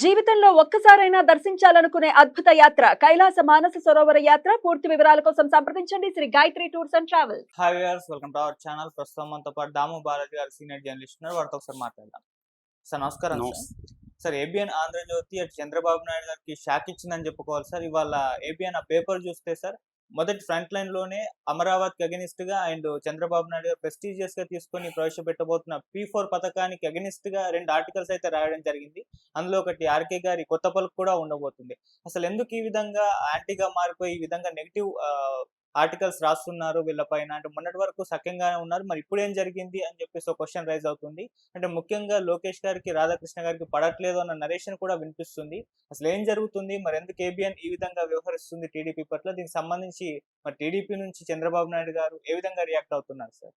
జీవితంలో ఒక్కసారైనా దర్శించాలనుకునే అద్భుత యాత్ర కైలాస మానస సరోవర యాత్ర. పూర్తి వివరాల కోసం సంప్రదించండి. Sri Gayatri tours and travels. Hi viewers welcome to our channel ప్రస్తుతం మనతో పాటు దాము బాలాజీ గారు సీనియర్ జర్నలిస్ట్ ఉన్నారు. వారితో ఒకసారి మాట్లాడదాం. సార్ నమస్కారం సార్ సార్ ఏబిఎన్ ఆంధ్రజ్యోతి అటు చంద్రబాబు నాయుడు గారికి షాక్ ఇచ్చిందని చెప్పుకోవాలి సార్ ఇవాళ ఏబిఎన్ ఆ పేపర్ చూస్తే సార్ మొదటి ఫ్రంట్ లైన్లోనే అమరావతికి అగెనిస్ట్గా అండ్ చంద్రబాబు నాయుడు గారు ప్రెస్టీజియస్గా తీసుకొని ప్రవేశపెట్టబోతున్న పీ ఫోర్ పథకానికి అగెనిస్ట్గా రెండు ఆర్టికల్స్ అయితే రాయడం జరిగింది. అందులో ఒకటి ఆర్కే గారి కొత్త పలుకు కూడా ఉండబోతుంది. అసలు ఎందుకు ఈ విధంగా యాంటీగా మారిపోయి ఈ విధంగా నెగిటివ్ ఆర్టికల్స్ రాస్తున్నారు వీళ్ళపైన అంటే మొన్నటి వరకు సఖ్యంగానే ఉన్నారు. మరి ఇప్పుడు ఏం జరిగింది అని చెప్పేసి ఒక క్వశ్చన్ రైజ్ అవుతుంది. అంటే ముఖ్యంగా లోకేష్ గారికి రాధాకృష్ణ గారికి పడట్లేదు అన్న నరేషన్ కూడా వినిపిస్తుంది. అసలు ఏం జరుగుతుంది? మరి ఎందుకు ఏబిఎన్ ఈ విధంగా వ్యవహరిస్తుంది టీడీపీ పట్ల? దీనికి సంబంధించి మరి టీడీపీ నుంచి చంద్రబాబు నాయుడు గారు ఏ విధంగా రియాక్ట్ అవుతున్నారు సార్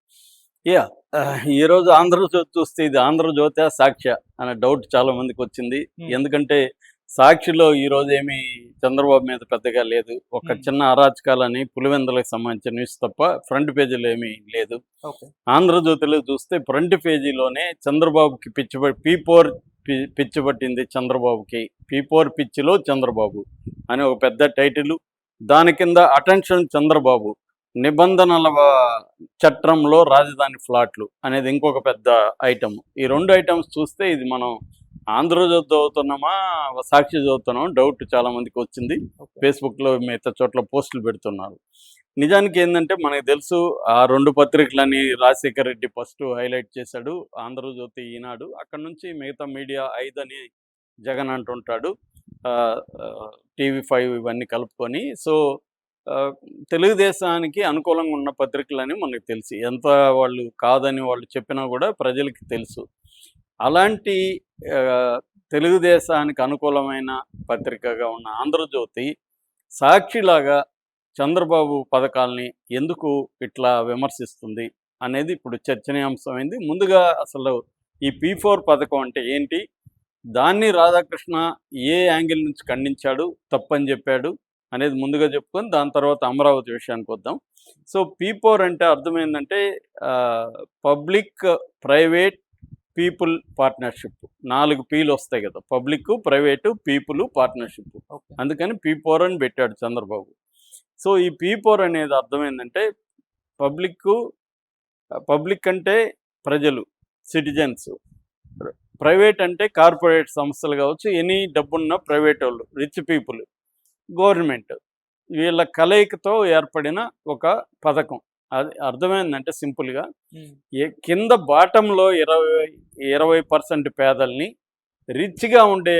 యా ఈరోజు ఆంధ్రజ్యోతి చూస్తే ఇది ఆంధ్రజ్యోతి సాక్ష్య అనే డౌట్ చాలా మందికి వచ్చింది. Hmm. ఎందుకంటే సాక్షిలో ఈ రోజు ఏమీ చంద్రబాబు మీద పెద్దగా లేదు. ఒక Hmm. చిన్న అరాచకాలని పులివెందులకు సంబంధించిన న్యూస్ తప్ప ఫ్రంట్ పేజీలో ఏమీ లేదు. ఆంధ్రజ్యోతిలో చూస్తే ఫ్రంట్ పేజీలోనే చంద్రబాబుకి పిచ్చి పి ఫోర్ పిచ్చి పట్టింది చంద్రబాబుకి. పి ఫోర్ పిచ్చిలో చంద్రబాబు అని ఒక పెద్ద టైటిల్ దాని కింద అటెన్షన్ చంద్రబాబు. నిబంధనల ఆ, చట్రంలో రాజధాని ఫ్లాట్లు అనేది ఇంకొక పెద్ద ఐటమ్ ఈ రెండు ఐటమ్స్ చూస్తే ఇది మనం ఆంధ్రజ్యోతి చదువుతున్నామా సాక్షి చదువుతున్నాం డౌట్ చాలా మందికి వచ్చింది. ఓకే. ఫేస్బుక్లో మిగతా చోట్ల పోస్టులు పెడుతున్నారు. నిజానికి ఏంటంటే మనకు తెలుసు ఆ రెండు పత్రికలని రాజశేఖర్ రెడ్డి ఫస్ట్ హైలైట్ చేశాడు ఆంధ్రజ్యోతి ఈనాడు. అక్కడ నుంచి మిగతా మీడియా ఐదు అని జగన్ అంటుంటాడు. టీవీ ఫైవ్ ఇవన్నీ కలుపుకొని. సో తెలుగుదేశానికి అనుకూలంగా ఉన్న పత్రికలని మనకు తెలుసు. ఎంత వాళ్ళు కాదని వాళ్ళు చెప్పినా కూడా ప్రజలకి తెలుసు. అలాంటి తెలుగుదేశానికి అనుకూలమైన పత్రికగా ఉన్న ఆంధ్రజ్యోతి సాక్షిలాగా చంద్రబాబు పథకాల్ని ఎందుకు ఇట్లా విమర్శిస్తుంది అనేది ఇప్పుడు చర్చనీయాంశమైంది. ముందుగా అసలు ఈ పీ ఫోర్ పథకం అంటే ఏంటి? దాన్ని రాధాకృష్ణ ఏ యాంగిల్ నుంచి ఖండించాడు? తప్పని చెప్పాడు అనేది ముందుగా చెప్పుకొని దాని తర్వాత అమరావతి విషయానికి వద్దాం. సో పీ ఫోర్ అంటే అర్థమైందంటే పబ్లిక్ ప్రైవేట్ పీపుల్ పార్ట్నర్షిప్. నాలుగు పీలు వస్తాయి కదా పబ్లిక్ ప్రైవేటు పీపుల్ పార్ట్నర్షిప్. అందుకని పీ ఫోర్ అని పెట్టాడు చంద్రబాబు. సో ఈ పీ ఫోర్ అనేది అర్థమైందంటే పబ్లిక్ పబ్లిక్ అంటే ప్రజలు సిటిజన్స్ ప్రైవేట్ అంటే కార్పొరేట్ సంస్థలు కావచ్చు ఎనీ డబ్బున్న ప్రైవేట్ వాళ్ళు రిచ్ పీపుల్ గవర్నమెంట్. వీళ్ళ కలయికతో ఏర్పడిన ఒక పథకం. అది అర్థమైందంటే సింపుల్గా. కింద బాటంలో ఇరవై ఇరవై పర్సెంట్ పేదల్ని రిచ్గా ఉండే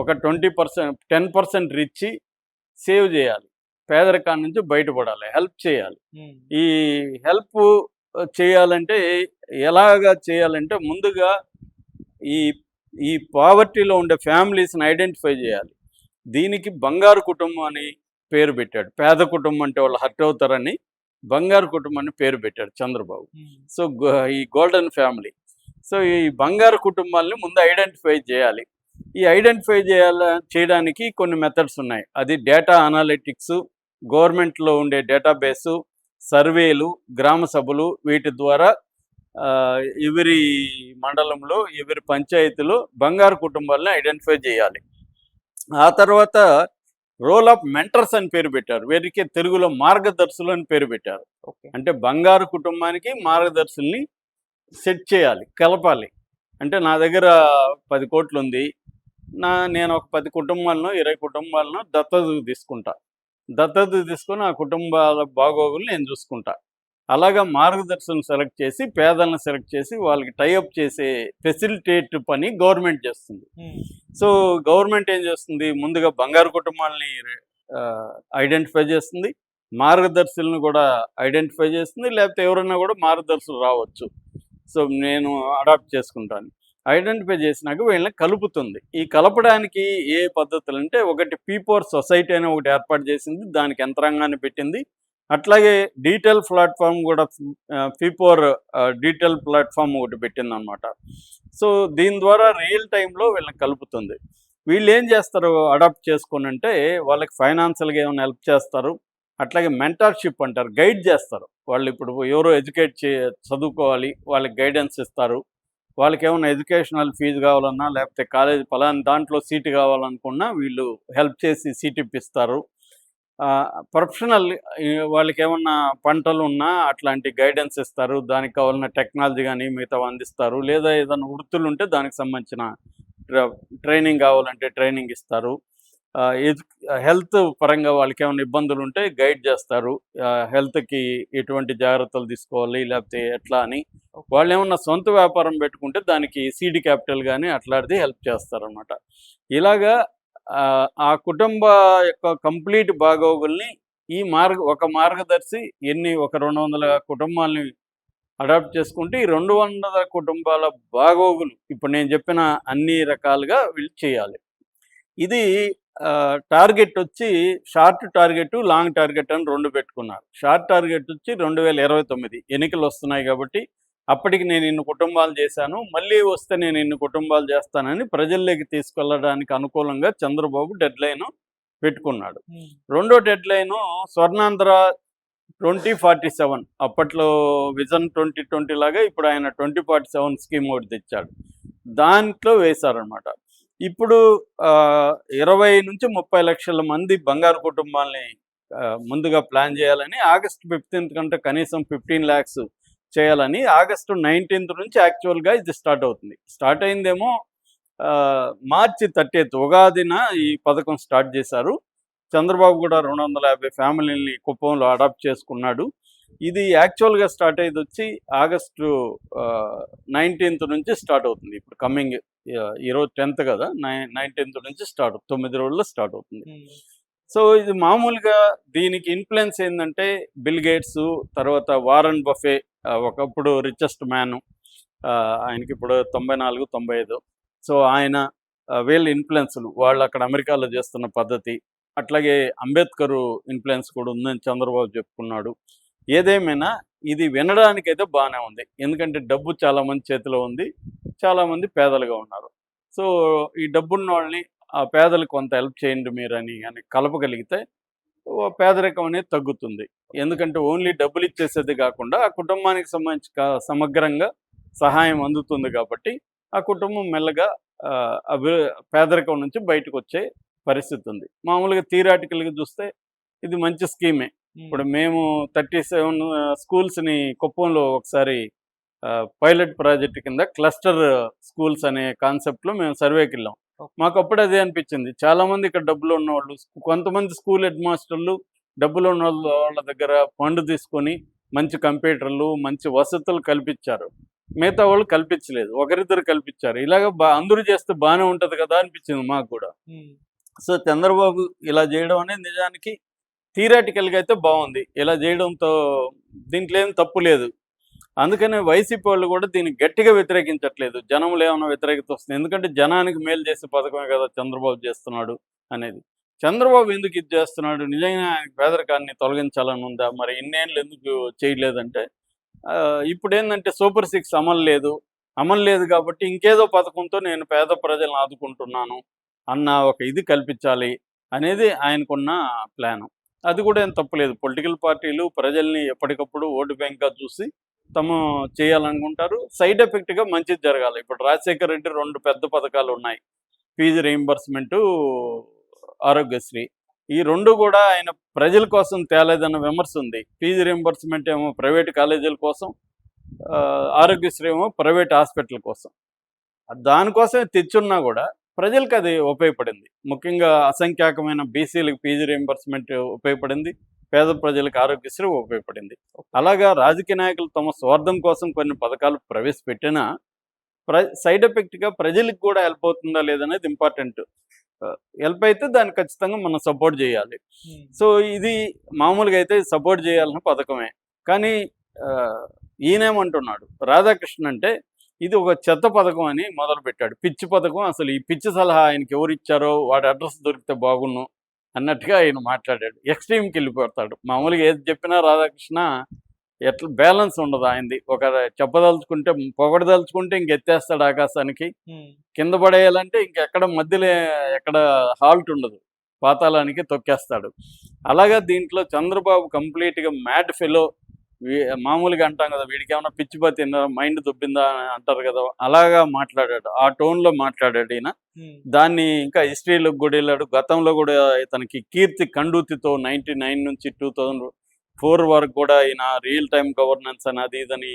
ఒక twenty percent ten percent rich save చేయాలి. పేదరికాన్ని నుంచి బయటపడాలి హెల్ప్ చేయాలి. ఈ హెల్ప్ చేయాలంటే ఎలాగా చేయాలంటే ముందుగా ఈ ఈ పావర్టీలో ఉండే ఫ్యామిలీస్ని ఐడెంటిఫై చేయాలి. దీనికి బంగారు కుటుంబం అని పేరు పెట్టాడు. పేద కుటుంబం అంటే వాళ్ళు హర్ట్ అవుతారని బంగారు కుటుంబం అని పేరు పెట్టాడు చంద్రబాబు. సో ఈ గోల్డెన్ ఫ్యామిలీ. సో ఈ బంగారు కుటుంబాలని ముందు ఐడెంటిఫై చేయాలి. ఈ ఐడెంటిఫై చేయాల చేయడానికి కొన్ని మెథడ్స్ ఉన్నాయి. అది డేటా అనాలిటిక్స్ గవర్నమెంట్లో ఉండే డేటాబేసు సర్వేలు గ్రామ సభలు వీటి ద్వారా ఎవరి మండలంలో ఎవరి పంచాయతీలో బంగారు కుటుంబాలను ఐడెంటిఫై చేయాలి. ఆ తర్వాత రోల్ ఆఫ్ మెంటర్స్ అని పేరు పెట్టారు. వీరికి తెలుగులో మార్గదర్శులు అని పేరు పెట్టారు. ఓకే. అంటే బంగారు కుటుంబానికి మార్గదర్శుల్ని సెట్ చేయాలి కలపాలి. అంటే నా దగ్గర పది కోట్లు ఉంది. నా నేను ఒక పది కుటుంబాలను ఇరవై కుటుంబాలను దత్తత తీసుకుంటా. దత్తత తీసుకొని ఆ కుటుంబాల బాగోగులు నేను చూసుకుంటా. అలాగా మార్గదర్శనం సెలెక్ట్ చేసి పేదలను సెలెక్ట్ చేసి వాళ్ళకి టైఅప్ చేసే ఫెసిలిటేట్ పని గవర్నమెంట్ చేస్తుంది. సో గవర్నమెంట్ ఏం చేస్తుంది? ముందుగా బంగారు కుటుంబాలని ఐడెంటిఫై చేస్తుంది. మార్గదర్శులను కూడా ఐడెంటిఫై చేస్తుంది. లేకపోతే ఎవరైనా కూడా మార్గదర్శులు రావచ్చు. సో నేను అడాప్ట్ చేసుకుంటాను. ఐడెంటిఫై చేసినాక వీళ్ళని కలుపుతుంది. ఈ కలపడానికి ఏ పద్ధతులు అంటే ఒకటి పీపోర్ సొసైటీ అని ఒకటి ఏర్పాటు చేసింది. దానికి యంత్రాంగాన్ని పెట్టింది. అట్లాగే డీటెయిల్ ప్లాట్ఫామ్ కూడా ఫీపోర్ డీటెయిల్ ప్లాట్ఫామ్ ఒకటి పెట్టిందనమాట సో దీని ద్వారా రియల్ టైంలో వీళ్ళని కలుపుతుంది. వీళ్ళు ఏం చేస్తారు అడాప్ట్ చేసుకుని అంటే వాళ్ళకి ఫైనాన్షియల్గా ఏమైనా హెల్ప్ చేస్తారు. అట్లాగే మెంటర్షిప్ అంటారు గైడ్ చేస్తారు. వాళ్ళు ఇప్పుడు ఎవరో ఎడ్యుకేట్ చే చదువుకోవాలి వాళ్ళకి గైడెన్స్ ఇస్తారు. వాళ్ళకి ఏమైనా ఎడ్యుకేషనల్ ఫీజు కావాలన్నా లేకపోతే కాలేజ్ పలానా దాంట్లో సీటు కావాలనుకున్నా వీళ్ళు హెల్ప్ చేసి సీట్ ఇప్పిస్తారు. ప్రొఫెషనల్ వాళ్ళకి ఏమన్నా పంటలు ఉన్నా అట్లాంటి గైడెన్స్ ఇస్తారు. దానికి కావాలన్న టెక్నాలజీ కానీ మిగతా అందిస్తారు. లేదా ఏదైనా వృత్తులు ఉంటే దానికి సంబంధించిన ట్రైనింగ్ కావాలంటే ట్రైనింగ్ ఇస్తారు. హెల్త్ పరంగా వాళ్ళకి ఏమైనా ఇబ్బందులు ఉంటే గైడ్ చేస్తారు. హెల్త్కి ఎటువంటి జాగ్రత్తలు తీసుకోవాలి లేకపోతే ఎట్లా అని. వాళ్ళు ఏమన్నా సొంత వ్యాపారం పెట్టుకుంటే దానికి సీడీ క్యాపిటల్ కానీ అట్లాంటిది హెల్ప్ చేస్తారనమాట ఇలాగా ఆ, కుటుంబ యొక్క కంప్లీట్ బాగోగుల్ని ఈ మార్గ ఒక మార్గదర్శి ఎన్ని ఒక రెండు వందల కుటుంబాలని అడాప్ట్ చేసుకుంటే ఈ రెండు వందల కుటుంబాల బాగోగులు ఇప్పుడు నేను చెప్పిన అన్ని రకాలుగా వీళ్ళు చేయాలి. ఇది టార్గెట్ వచ్చి షార్ట్ టార్గెట్ లాంగ్ టార్గెట్ అని రెండు పెట్టుకున్నారు. షార్ట్ టార్గెట్ వచ్చి రెండు వేల ఇరవై తొమ్మిది ఎన్నికలు వస్తున్నాయి కాబట్టి అప్పటికి నేను ఇన్ని కుటుంబాలు చేశాను మళ్ళీ వస్తే నేను ఇన్ని కుటుంబాలు చేస్తానని ప్రజల్లోకి తీసుకెళ్ళడానికి అనుకూలంగా చంద్రబాబు డెడ్ లైన్ పెట్టుకున్నాడు రెండో dead line Swarnandhra twenty forty seven అప్పట్లో విజన్ ట్వంటీ ట్వంటీ లాగా ఇప్పుడు ఆయన ట్వంటీ ఫార్టీ సెవెన్ స్కీమ్ ఒకటి తెచ్చాడు. దాంట్లో వేశారనమాట ఇప్పుడు ఇరవై నుంచి ముప్పై లక్షల మంది బంగారు కుటుంబాలని ముందుగా ప్లాన్ చేయాలని ఆగస్ట్ ఫిఫ్టీన్త్ కంటే కనీసం ఫిఫ్టీన్ ల్యాక్స్ చేయాలని ఆగస్టు నైన్టీన్త్ నుంచి యాక్చువల్గా ఇది స్టార్ట్ అవుతుంది. స్టార్ట్ అయిందేమో మార్చి థర్టీత్ ఉగాదిన ఈ పథకం స్టార్ట్ చేశారు. చంద్రబాబు కూడా రెండు వందల యాభై ఫ్యామిలీని కుప్పంలో అడాప్ట్ చేసుకున్నాడు. ఇది యాక్చువల్గా స్టార్ట్ అయ్యేది వచ్చి ఆగస్టు నైన్టీన్త్ నుంచి స్టార్ట్ అవుతుంది. ఇప్పుడు కమింగ్ ఈరోజు టెన్త్ కదా నైన్టీన్త్ నుంచి స్టార్ట్ తొమ్మిది రోజుల్లో స్టార్ట్ అవుతుంది. సో ఇది మామూలుగా దీనికి ఇన్ఫ్లుయెన్స్ ఏంటంటే బిల్ గేట్స్ తర్వాత వారన్ బఫే ఒకప్పుడు రిచెస్ట్ మ్యాన్ ఆయనకి ఇప్పుడు తొంభై నాలుగు తొంభై ఐదు సో ఆయన వీళ్ళ ఇన్ఫ్లుయెన్స్లు వాళ్ళు అక్కడ అమెరికాలో చేస్తున్న పద్ధతి అట్లాగే అంబేద్కర్ ఇన్ఫ్లుయెన్స్ కూడా ఉందని చంద్రబాబు చెప్పుకున్నాడు. ఏదేమైనా ఇది వినడానికైతే బాగానే ఉంది. ఎందుకంటే డబ్బు చాలా మంది చేతిలో ఉంది చాలా మంది పేదలుగా ఉన్నారు. సో ఈ డబ్బున్న వాళ్ళని ఆ పేదలకు కొంత హెల్ప్ చేయండి మీరు అని కానీ కలపగలిగితే పేదరికం అనేది తగ్గుతుంది. ఎందుకంటే ఓన్లీ డబ్బులు ఇచ్చేసేది కాకుండా ఆ కుటుంబానికి సంబంధించి సమగ్రంగా సహాయం అందుతుంది కాబట్టి ఆ కుటుంబం మెల్లగా అభి పేదరికం నుంచి బయటకు వచ్చే పరిస్థితి ఉంది. మామూలుగా థియరాటికల్గా చూస్తే ఇది మంచి స్కీమే. ఇప్పుడు మేము థర్టీ సెవెన్ స్కూల్స్ని కుప్పంలో ఒకసారి పైలట్ ప్రాజెక్ట్ కింద క్లస్టర్ స్కూల్స్ అనే కాన్సెప్ట్లో మేము సర్వేకి వెళ్ళాం. మాకు అప్పుడు అదే అనిపించింది. చాలా మంది ఇక్కడ డబ్బులు ఉన్నవాళ్ళు కొంతమంది స్కూల్ హెడ్ మాస్టర్లు డబ్బులు ఉన్న వాళ్ళ వాళ్ళ దగ్గర ఫండ్ తీసుకొని మంచి కంప్యూటర్లు మంచి వసతులు కల్పించారు. మిగతా వాళ్ళు కల్పించలేదు. ఒకరిద్దరు కల్పించారు. ఇలాగ బా అందరూ చేస్తే బాగానే ఉంటుంది కదా అనిపించింది మాకు కూడా. సో చంద్రబాబు ఇలా చేయడం అనేది నిజానికి థియరాటికల్గా అయితే బాగుంది ఇలా చేయడంతో దీంట్లో ఏం తప్పు లేదు. అందుకనే వైసీపీ వాళ్ళు కూడా దీన్ని గట్టిగా వ్యతిరేకించట్లేదు. జనంలో ఏమైనా వ్యతిరేకత వస్తుంది. ఎందుకంటే జనానికి మేలు చేసే పథకమే కదా చంద్రబాబు చేస్తున్నాడు అనేది. చంద్రబాబు ఎందుకు ఇది చేస్తున్నాడు? నిజంగా ఆయన పేదరికాన్ని తొలగించాలని ఉందా? మరి ఇన్నేళ్ళు ఎందుకు చేయలేదంటే ఆ, ఇప్పుడు ఏంటంటే సూపర్ సిక్స్ అమలు లేదు. అమలు లేదు కాబట్టి ఇంకేదో పథకంతో నేను పేద ప్రజలను ఆదుకుంటున్నాను అన్న ఒక ఇది కల్పించాలి అనేది ఆయనకున్న ప్లాన్. అది కూడా ఏం తప్పలేదు. పొలిటికల్ పార్టీలు ప్రజల్ని ఎప్పటికప్పుడు ఓటు బ్యాంక్గా చూసి తమ చేయాలనుకుంటారు. సైడ్ ఎఫెక్ట్గా మంచిది జరగాలి. ఇప్పుడు రాజశేఖర్ రెడ్డి రెండు పెద్ద పథకాలు ఉన్నాయి. Fee reimbursement Aarogyasri. ఈ రెండు కూడా ఆయన ప్రజల కోసం తేలేదన్న విమర్శ ఉంది. ఫీజు రీయింబర్స్మెంట్ ఏమో ప్రైవేట్ కాలేజీల కోసం ఆరోగ్యశ్రీ ఏమో ప్రైవేట్ హాస్పిటల్ కోసం. దానికోసమే తెచ్చున్నా కూడా ప్రజలకు అది ఉపయోగపడింది. ముఖ్యంగా అసంఖ్యాకమైన బీసీలకు ఫీజు రీయింబర్స్మెంట్ ఉపయోగపడింది. పేద ప్రజలకు ఆరోగ్యశ్రీ ఉపయోగపడింది. అలాగా రాజకీయ నాయకులు తమ స్వార్థం కోసం కొన్ని పథకాలు ప్రవేశపెట్టినా ప్ర సైడ్ ఎఫెక్ట్గా ప్రజలకు కూడా హెల్ప్ అవుతుందా లేదనేది ఇంపార్టెంట్ హెల్ప్ అయితే దాన్ని ఖచ్చితంగా మనం సపోర్ట్ చేయాలి. సో ఇది మామూలుగా అయితే సపోర్ట్ చేయాల్సిన పథకమే. కానీ ఈయనేమంటున్నాడు? రాధాకృష్ణ అంటే ఇది ఒక చెత్త పథకం అని మొదలు పెట్టాడు పిచ్చి పథకం అసలు. ఈ పిచ్చి సలహా ఆయనకి ఎవరు ఇచ్చారో వాడి అడ్రస్ దొరికితే బాగున్ను అన్నట్టుగా ఆయన మాట్లాడాడు. ఎక్స్ట్రీమ్కి వెళ్ళిపోతాడు. మామూలుగా ఏది చెప్పినా రాధాకృష్ణ ఎట్లా బ్యాలెన్స్ ఉండదు ఆయనది. ఒక చెప్పదలుచుకుంటే పొగడదలుచుకుంటే ఇంకెత్తేస్తాడు ఆకాశానికి. కింద పడేయాలంటే ఇంకెక్కడ మధ్యలో ఎక్కడ హాల్ట్ ఉండదు. పాతాళానికి తొక్కేస్తాడు. అలాగా దీంట్లో చంద్రబాబు కంప్లీట్గా మ్యాడ్ ఫెలో మామూలుగా అంటాం కదా వీడికి ఏమైనా పిచ్చి పట్టిందా మైండ్ దుబ్బిందా అని అంటారు కదా అలాగా మాట్లాడాడు. ఆ టోన్లో మాట్లాడాడు ఈయన. దాన్ని ఇంకా హిస్టరీలోకి కూడా వెళ్ళాడు. గతంలో కూడా ఇతనికి కీర్తి కండూతితో నైన్టీ నైన్ నుంచి టూ థౌజండ్ ఫోర్ వరకు కూడా ఈయన రియల్ టైం గవర్నెన్స్ అని అది ఇదని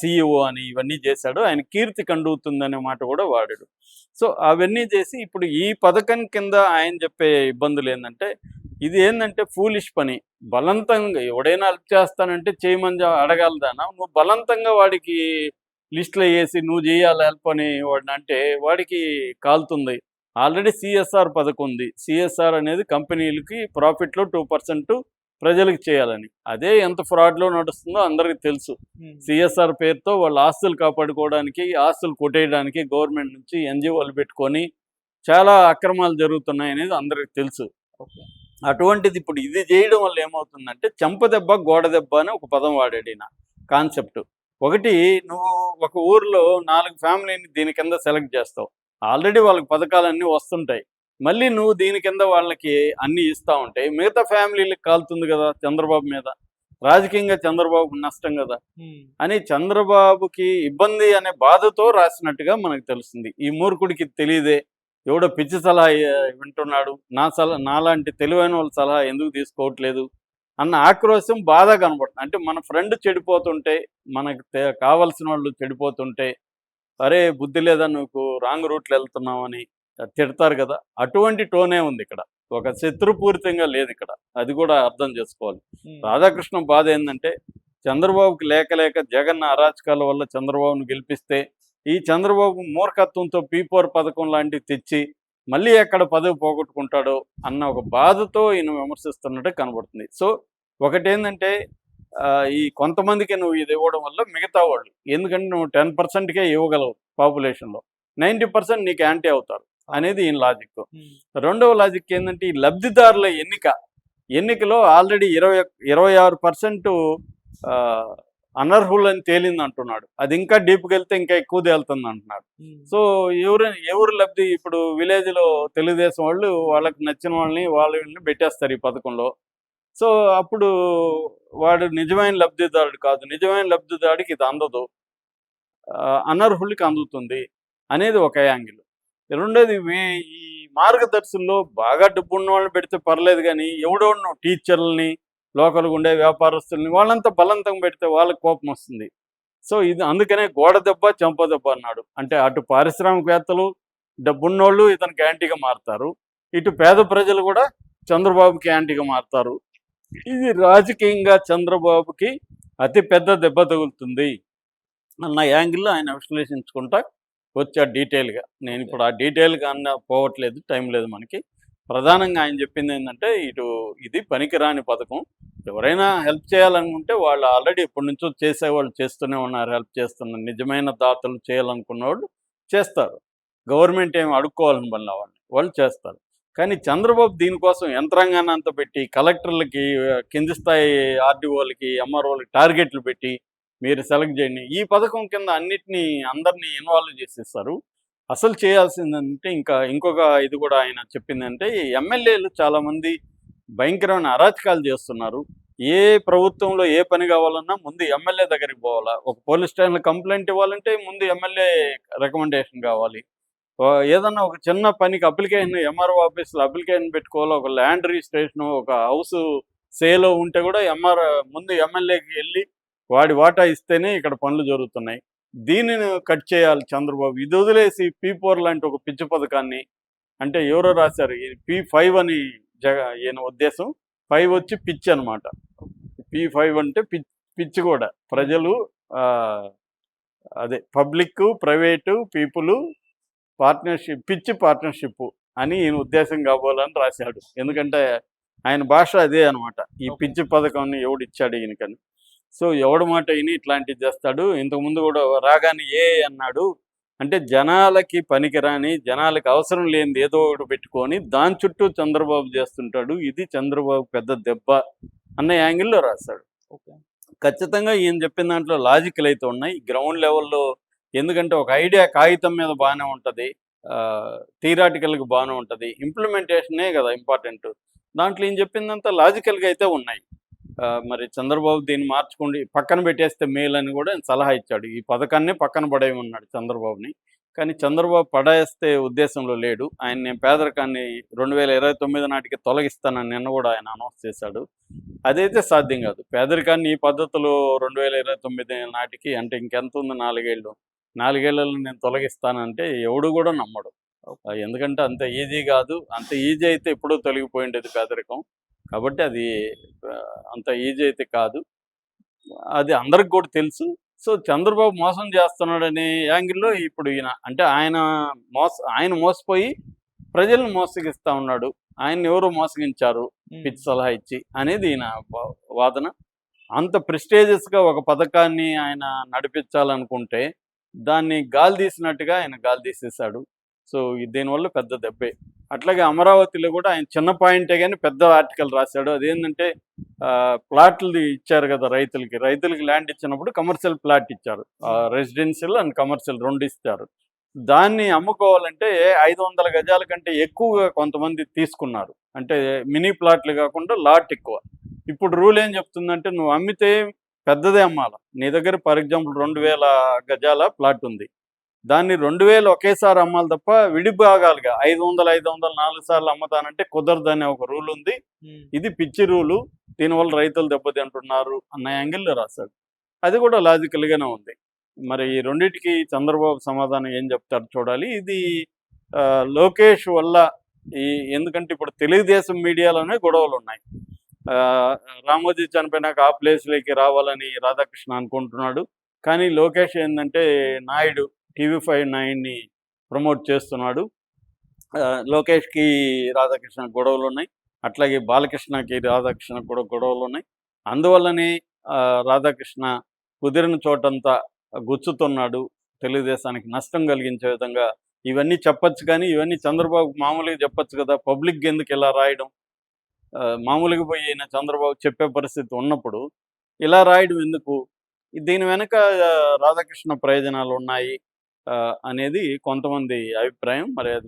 సిఇఓ అని ఇవన్నీ చేశాడు. ఆయన కీర్తి కండుతుందనే మాట కూడా వాడాడు. సో అవన్నీ చేసి ఇప్పుడు ఈ పథకం కింద ఆయన చెప్పే ఇబ్బందులు ఏంటంటే ఇది ఏంటంటే ఫూలిష్ పని. బలవంతంగా ఎవడైనా హెల్ప్ చేస్తానంటే చేయమని అడగలదానా నువ్వు బలవంతంగా వాడికి లిస్టులో వేసి నువ్వు చేయాలి హెల్ప్ అని వాడిని అంటే వాడికి కాలుతుంది. ఆల్రెడీ సిఎస్ఆర్ పథకం ఉంది. సిఎస్ఆర్ అనేది కంపెనీలకి ప్రాఫిట్లో టూ పర్సెంట్ ప్రజలకు చేయాలని. అదే ఎంత ఫ్రాడ్లో నడుస్తుందో అందరికీ తెలుసు. సిఎస్ఆర్ పేరుతో వాళ్ళ ఆస్తులు కాపాడుకోవడానికి ఆస్తులు కొట్టేయడానికి గవర్నమెంట్ నుంచి ఎన్జిఓలు పెట్టుకొని చాలా అక్రమాలు జరుగుతున్నాయి అనేది అందరికీ తెలుసు. ఓకే. అటువంటిది ఇప్పుడు ఇది చేయడం వల్ల ఏమవుతుందంటే చెంప దెబ్బ గోడ దెబ్బ అని ఒక పదం వాడాడు ఈయన. కాన్సెప్ట్. ఒకటి నువ్వు ఒక ఊర్లో నాలుగు ఫ్యామిలీని దీని కింద సెలెక్ట్ చేస్తావు. ఆల్రెడీ వాళ్ళకి పథకాలన్నీ వస్తుంటాయి. మళ్ళీ నువ్వు దీని కింద వాళ్ళకి అన్ని ఇస్తా ఉంటే మిగతా ఫ్యామిలీలకు కాలుతుంది కదా చంద్రబాబు మీద. రాజకీయంగా చంద్రబాబుకు నష్టం కదా. అని చంద్రబాబుకి ఇబ్బంది అనే బాధతో రాసినట్టుగా మనకు తెలుస్తుంది. ఈ మూర్ఖుడికి తెలియదే. ఎవడో పిచ్చి సలహా వింటున్నాడు. నా సలహా నాలాంటి తెలివైన వాళ్ళ సలహా ఎందుకు తీసుకోవట్లేదు? అన్న ఆక్రోశం బాధ కనబడుతుంది. అంటే మన ఫ్రెండ్ చెడిపోతుంటే మనకు కావలసిన వాళ్ళు చెడిపోతుంటే అరే బుద్ధి లేదా నువ్వు రాంగ్ రూట్లో వెళ్తున్నావని తిడతారు కదా. అటువంటి టోనే ఉంది ఇక్కడ. ఒక శత్రుపూరితంగా లేదు ఇక్కడ. అది కూడా అర్థం చేసుకోవాలి. రాధాకృష్ణ బాధ ఏంటంటే చంద్రబాబుకి లేక లేక జగన్ అరాచకాల వల్ల చంద్రబాబును గెలిపిస్తే ఈ చంద్రబాబు మూర్ఖత్వంతో పీపోర్ పథకం లాంటివి తెచ్చి మళ్ళీ ఎక్కడ పదవి పోగొట్టుకుంటాడో అన్న ఒక బాధతో ఈయన విమర్శిస్తున్నట్టు కనబడుతుంది. సో ఒకటేంటంటే ఈ కొంతమందికి నువ్వు ఇది ఇవ్వడం వల్ల మిగతా వాళ్ళు ఎందుకంటే నువ్వు టెన్ పర్సెంట్కే ఇవ్వగలవు పాపులేషన్లో. నైంటీ పర్సెంట్ నీకు యాంటీ అవుతారు అనేది ఈయన లాజిక్. రెండవ లాజిక్ ఏంటంటే ఈ లబ్ధిదారుల ఎన్నిక ఎన్నికలో ఆల్రెడీ ఇరవై ఇరవై ఆరు పర్సెంట్ అనర్హులని తేలింది అంటున్నాడు. అది ఇంకా డీప్కి వెళ్తే ఇంకా ఎక్కువ తేలుతుంది అంటున్నాడు. సో ఎవరు ఎవరు లబ్ధి ఇప్పుడు విలేజ్లో తెలుగుదేశం వాళ్ళు వాళ్ళకి నచ్చిన వాళ్ళని వాళ్ళ వీళ్ళని పెట్టేస్తారు ఈ పథకంలో. సో అప్పుడు వాడు నిజమైన లబ్ధిదారుడు కాదు. నిజమైన లబ్ధిదారుడికి ఇది అందదు. అనర్హులకి అందుతుంది అనేది ఒక యాంగిల్. రెండోది వే- ఈ మార్గదర్శుల్లో బాగా డబ్బు ఉన్న వాళ్ళని పెడితే పర్లేదు కానీ ఎవడో టీచర్లని లోకల్గా ఉండే వ్యాపారస్తుల్ని వాళ్ళంతా బలవంతం పెడితే వాళ్ళకి కోపం వస్తుంది. సో ఇది అందుకనే గోడ దెబ్బ చెంప దెబ్బ అన్నాడు. అంటే అటు పారిశ్రామికవేత్తలు డబ్బున్నోళ్ళు ఇతనికి యాంటీగా మారుతారు. ఇటు పేద ప్రజలు కూడా చంద్రబాబుకి యాంటీగా మారుతారు. ఇది రాజకీయంగా చంద్రబాబుకి అతి పెద్ద దెబ్బ తగులుతుంది అన్న యాంగిల్లో ఆయన విశ్లేషించుకుంటా వచ్చా డీటెయిల్గా. నేను ఇప్పుడు ఆ డీటెయిల్గా అన్న పోవట్లేదు టైం లేదు మనకి. ప్రధానంగా ఆయన చెప్పింది ఏంటంటే ఇటు ఇది పనికిరాని పథకం. ఎవరైనా హెల్ప్ చేయాలనుకుంటే వాళ్ళు ఆల్రెడీ ఎప్పటి నుంచో చేసేవాళ్ళు చేస్తూనే ఉన్నారు. హెల్ప్ చేస్తున్నారు నిజమైన దాతలు చేయాలనుకున్న వాళ్ళు చేస్తారు. గవర్నమెంట్ ఏమి అడుక్కోవాలని వల్ల వాళ్ళని. వాళ్ళు చేస్తారు. కానీ చంద్రబాబు దీనికోసం యంత్రాంగాన్ని అంతా పెట్టి కలెక్టర్లకి కింది స్థాయి ఆర్డీఓలకి ఎంఆర్ఓలకి టార్గెట్లు పెట్టి మీరు సెలెక్ట్ చేయండి. ఈ పథకం కింద అన్నిటినీ అందరినీ ఇన్వాల్వ్ చేసేస్తారు. అసలు చేయాల్సిందంటే ఇంకా ఇంకొక ఇది కూడా ఆయన చెప్పిందంటే ఈ ఎమ్మెల్యేలు చాలామంది భయంకరమైన అరాచకాలు చేస్తున్నారు. ఏ ప్రభుత్వంలో ఏ పని కావాలన్నా ముందు ఎమ్మెల్యే దగ్గరికి పోవాలా? ఒక పోలీస్ స్టేషన్లో కంప్లైంట్ ఇవ్వాలంటే ముందు ఎమ్మెల్యే రికమెండేషన్ కావాలి. ఏదన్నా ఒక చిన్న పనికి అప్లికేషన్ ఎంఆర్ఓ ఆఫీస్లో అప్లికేషన్ పెట్టుకోవాలి? ఒక ల్యాండ్ రిజిస్ట్రేషన్ ఒక హౌస్ సేలో ఉంటే కూడా ఎంఆర్ ముందు ఎమ్మెల్యేకి వెళ్ళి వాడి వాటా ఇస్తేనే ఇక్కడ పనులు జరుగుతున్నాయి. దీనిని కట్ చేయాలి చంద్రబాబు. ఇది వదిలేసి పీ ఫోర్ లాంటి ఒక పిచ్చి పథకాన్ని అంటే ఎవరో రాశారు పీ ఫైవ్ అని జగ ఈయన ఉద్దేశం. ఫైవ్ వచ్చి పిచ్ అనమాట పీ ఫైవ్ అంటే పిచ్ పిచ్ కూడా. ప్రజలు అదే పబ్లిక్ ప్రైవేటు పీపుల్ పార్ట్నర్షిప్ పిచ్ పార్ట్నర్షిప్ అని ఈయన ఉద్దేశం కాబోలని రాశాడు. ఎందుకంటే ఆయన భాష అదే అనమాట ఈ. పిచ్చి పథకాన్ని ఎవడు ఇచ్చాడు ఈయనకని. సో ఎవడు మాట ఈయన ఇట్లాంటివి చేస్తాడు. ఇంతకుముందు కూడా రాగానే ఏ అన్నాడు. అంటే జనాలకి పనికిరాని జనాలకి అవసరం లేనిది ఏదో ఒకటి పెట్టుకొని దాని చుట్టూ చంద్రబాబు చేస్తుంటాడు. ఇది చంద్రబాబు పెద్ద దెబ్బ అన్న యాంగిల్లో రాశాడు ఖచ్చితంగా ఈయన చెప్పిన దాంట్లో లాజికల్ అయితే ఉన్నాయి. గ్రౌండ్ లెవెల్లో ఎందుకంటే ఒక ఐడియా కాగితం మీద బాగానే ఉంటుంది. థియరాటికల్గా బాగానే ఉంటుంది. ఇంప్లిమెంటేషనే కదా ఇంపార్టెంట్. దాంట్లో ఈయన చెప్పిందంతా లాజికల్గా అయితే ఉన్నాయి. మరి చంద్రబాబు దీన్ని మార్చుకోండి పక్కన పెట్టేస్తే మేలు అని కూడా సలహా ఇచ్చాడు. ఈ పథకాన్ని పక్కన పడేయమన్నాడు చంద్రబాబుని. కానీ చంద్రబాబు పడేస్తే ఉద్దేశంలో లేడు. ఆయన నేను పేదరికాన్ని రెండు వేల ఇరవై తొమ్మిది నాటికి తొలగిస్తానని నిన్న కూడా ఆయన అనౌన్స్ చేశాడు. అదైతే సాధ్యం కాదు. పేదరికాన్ని ఈ పద్ధతిలో రెండు వేల ఇరవై తొమ్మిది నాటికి అంటే ఇంకెంత ఉంది నాలుగేళ్ళు? నాలుగేళ్ళలో నేను తొలగిస్తానంటే ఎవడు కూడా నమ్మడు. ఎందుకంటే అంత ఈజీ కాదు. అంత ఈజీ అయితే ఎప్పుడూ తొలగిపోయి ఉండేది పేదరికం. కాబట్టి అది అంత ఈజీ అయితే కాదు. అది అందరికి కూడా తెలుసు. సో చంద్రబాబు మోసం చేస్తున్నాడనే యాంగిల్లో ఇప్పుడు ఈయన అంటే ఆయన మోస ఆయన మోసపోయి ప్రజలను మోసగిస్తా ఉన్నాడు. ఆయన ఎవరు మోసగించారు? పిచ్చి సలహా ఇచ్చి అనేది ఈయన వాదన. అంత ప్రెస్టేజియస్గా ఒక పథకాన్ని ఆయన నడిపించాలనుకుంటే దాన్ని గాలి తీసినట్టుగా ఆయన గాలి తీసేశాడు. సో దీనివల్ల పెద్ద దెబ్బే. అట్లాగే అమరావతిలో కూడా ఆయన చిన్న పాయింటే కానీ పెద్ద ఆర్టికల్ రాశాడు. అదేంటంటే ప్లాట్లు ఇచ్చారు కదా రైతులకి. రైతులకి ల్యాండ్ ఇచ్చినప్పుడు కమర్షియల్ ప్లాట్ ఇచ్చారు. రెసిడెన్షియల్ అండ్ కమర్షియల్ రెండు ఇస్తారు. దాన్ని అమ్ముకోవాలంటే ఐదు వందల గజాల కంటే ఎక్కువగా కొంతమంది తీసుకున్నారు. అంటే మినీ ప్లాట్లు కాకుండా లాట్ ఎక్కువ. ఇప్పుడు రూల్ ఏం చెప్తుందంటే నువ్వు అమ్మితే పెద్దదే అమ్మాల. నీ దగ్గర ఫర్ ఎగ్జాంపుల్ రెండు వేల గజాల ప్లాట్ ఉంది. దాన్ని రెండు వేలు ఒకేసారి అమ్మాలి తప్ప విడిభాగాలుగా ఐదు వందలు ఐదు వందలు నాలుగు సార్లు అమ్ముతానంటే కుదరదనే ఒక రూల్ ఉంది. ఇది పిచ్చి రూలు. దీనివల్ల రైతులు దెబ్బతింటున్నారు అన్న యాంగిల్లో రాశాడు. అది కూడా లాజికల్గానే ఉంది. మరి ఈ రెండింటికి చంద్రబాబు సమాధానం ఏం చెప్తారు చూడాలి. ఇది లోకేష్ వల్ల ఈ ఎందుకంటే ఇప్పుడు తెలుగుదేశం మీడియాలోనే గొడవలు ఉన్నాయి. ఆ, రామోజీ చనిపోయినాక ఆ ప్లేస్లోకి రావాలని రాధాకృష్ణ అనుకుంటున్నాడు. కానీ లోకేష్ ఏంటంటే నాయుడు. టీవీ ఫైవ్ నైన్ని ప్రమోట్ చేస్తున్నాడు. ఆ, లోకేష్కి రాధాకృష్ణ గొడవలు ఉన్నాయి అట్లాగే బాలకృష్ణకి రాధాకృష్ణ కూడా గొడవలు ఉన్నాయి అందువల్లనే ఆ, రాధాకృష్ణ కుదిరిన చోటంతా గుచ్చుతున్నాడు. తెలుగుదేశానికి నష్టం కలిగించే విధంగా ఇవన్నీ చెప్పొచ్చు కానీ ఇవన్నీ చంద్రబాబు మామూలుగా చెప్పచ్చు కదా. పబ్లిక్ ఎందుకు ఇలా రాయడం? ఆ, మామూలుగా పోయి ఈయన చంద్రబాబు చెప్పే పరిస్థితి ఉన్నప్పుడు ఇలా రాయడం ఎందుకు? దీని వెనక రాధాకృష్ణ ప్రయోజనాలు ఉన్నాయి అనేది కొంతమంది అభిప్రాయం. మరి అది